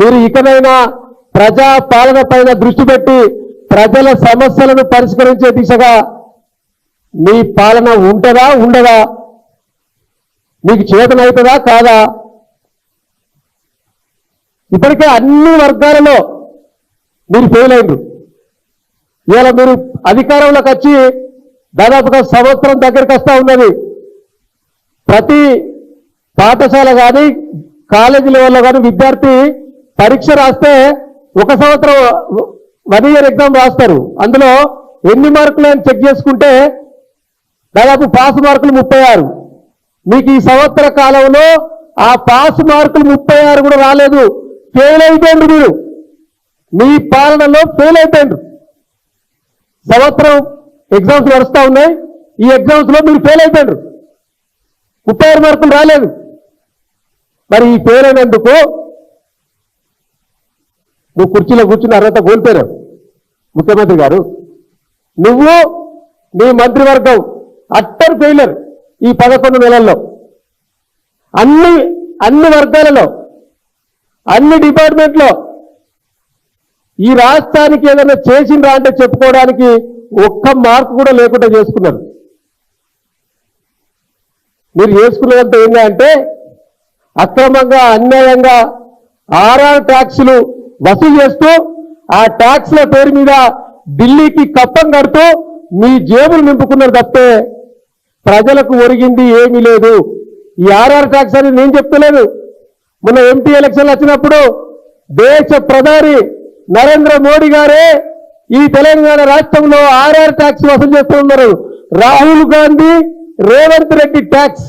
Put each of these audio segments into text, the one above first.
మీరు ఇకనైనా ప్రజా పాలన పైన దృష్టి పెట్టి ప్రజల సమస్యలను పరిష్కరించే దిశగా మీ పాలన ఉంటుందా ఉండదా? మీకు చేతనవుతుందా కాదా? ఇప్పటికే అన్ని వర్గాలలో మీరు ఫెయిల్ అయిండ్రు ఇవాళ మీరు అధికారంలోకి వచ్చి దాదాపుగా సంవత్సరం దగ్గరికి వస్తూ ఉన్నది. ప్రతి పాఠశాల కానీ కాలేజీ లెవెల్లో కానీ విద్యార్థి పరీక్ష రాస్తే ఒక సంవత్సరం వన్ ఇయర్ ఎగ్జామ్ రాస్తారు. అందులో ఎన్ని మార్కులు అని చెక్ చేసుకుంటే దాదాపు పాస్ మార్కులు ముప్పై ఆరు. మీకు ఈ సంవత్సర కాలంలో ఆ పాస్ మార్కులు ముప్పై ఆరు కూడా రాలేదు. ఫెయిల్ అయిపోయింది మీరు. మీ పాలనలో ఫెయిల్ అయిపోయింది సంవత్సరం ఎగ్జామ్స్ నడుస్తూ ఉన్నాయి. ఈ ఎగ్జామ్స్లో మీరు ఫెయిల్ అయిపోయారు ముప్పై ఆరు మార్కులు రాలేదు. మరి ఈ ఫెయిల్ అయినందుకు నువ్వు కుర్చీలో కూర్చుని అర్హత కోల్పోయావు ముఖ్యమంత్రి గారు. నువ్వు నీ మంత్రివర్గం అట్టర్ ఫెయిలర్ ఈ పదకొండు నెలల్లో. అన్ని అన్ని వర్గాలలో అన్ని డిపార్ట్మెంట్లో ఈ రాష్ట్రానికి ఏదైనా చేసిండ్రా అంటే చెప్పుకోవడానికి ఒక్క మార్కు కూడా లేకుండా చేసుకున్నారు. మీరు చేసుకున్నదంతా ఏంటంటే అక్రమంగా అన్యాయంగా ఆర్ఆర్ ట్యాక్సులు వసూలు చేస్తూ ఆ ట్యాక్స్ల పేరు మీద ఢిల్లీకి కప్పం కడుతూ మీ జేబులు నింపుకున్నారు తప్పే ప్రజలకు ఒరిగింది ఏమీ లేదు. ఈ ఆర్ఆర్ ట్యాక్స్ అని నేను చెప్తలేదు. మొన్న ఎంపీ ఎలక్షన్లు వచ్చినప్పుడు దేశ ప్రధాని నరేంద్ర మోడీ గారే ఈ తెలంగాణ రాష్ట్రంలో ఆర్ఆర్ ట్యాక్స్ వసూలు చేస్తూ ఉన్నారు. Rahul Gandhi Revanth Reddy tax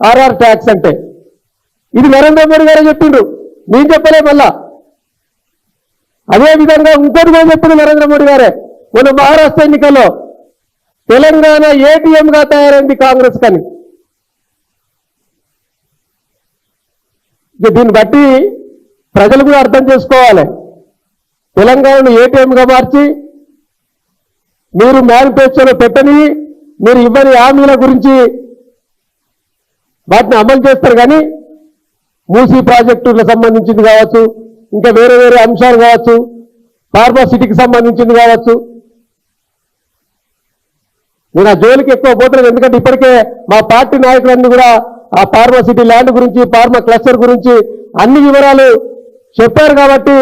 RR tax అంటే. ఇది నరేంద్ర మోడీ గారే చెప్పిండ్రు. నేను చెప్పలే మళ్ళా. అదే విధంగా ఇంకోటి కూడా చెప్పింది నరేంద్ర మోడీ గారే. మొన్న మహారాష్ట్ర ఎన్నికల్లో తెలంగాణ ఏటీఎంగా తయారైంది కాంగ్రెస్ కానీ. ఇక దీన్ని బట్టి ప్రజలు కూడా అర్థం చేసుకోవాలి. తెలంగాణను ఏటీఎంగా మార్చి మీరు మేనిఫెస్టోలో పెట్టని మీరు ఇవ్వని హామీల గురించి వాటిని అమలు చేస్తారు కానీ మూసీ ప్రాజెక్టులకు సంబంధించింది కావచ్చు ఇంకా వేరే వేరే అంశాలు కావచ్చు. ఫార్మాసిటీకి సంబంధించింది కావచ్చు. నేను ఆ జోలికి ఎక్కువ పోతున్నాను ఎందుకంటే ఇప్పటికే మా పార్టీ నాయకులన్నీ కూడా ఆ ఫార్మాసిటీ ల్యాండ్ గురించి ఫార్మా క్లస్టర్ గురించి అన్ని వివరాలు చెప్పారు కాబట్టి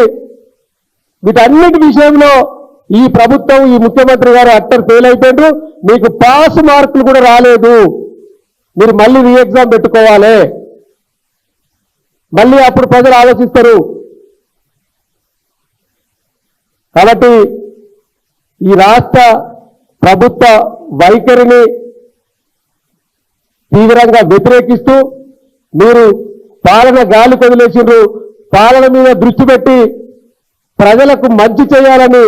వీటన్నిటి విషయంలో ఈ ప్రభుత్వం ఈ ముఖ్యమంత్రి గారు అట్టర్ ఫెయిల్ అయిపోయారు మీకు పాస్ మార్కులు కూడా రాలేదు. మీరు మళ్ళీ రీ ఎగ్జామ్ పెట్టుకోవాలి. మళ్ళీ అప్పుడు ప్రజలు ఆలోచిస్తారు కాబట్టి ఈ రాష్ట్ర ప్రభుత్వ వైఖరిని తీవ్రంగా వ్యతిరేకిస్తూ మీరు పాలన గాలి వదిలేసిండ్రు పాలన మీద దృష్టి పెట్టి ప్రజలకు మంచి చేయాలని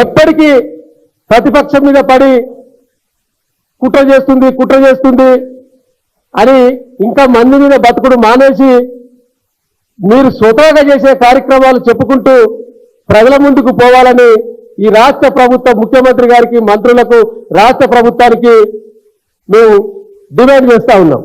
ఎప్పటికీ ప్రతిపక్షం మీద పడి కుట్ర చేస్తుంది కుట్ర చేస్తుంది అని ఇంకా మంది మీద బతుకుడు మానేసి మీరు స్వతహాగా చేసే కార్యక్రమాలు చెప్పుకుంటూ ప్రజల ముందుకు పోవాలని ఈ రాష్ట్ర ప్రభుత్వ ముఖ్యమంత్రి గారికి మంత్రులకు రాష్ట్ర ప్రభుత్వానికి మేము డిమాండ్ చేస్తా ఉన్నాం.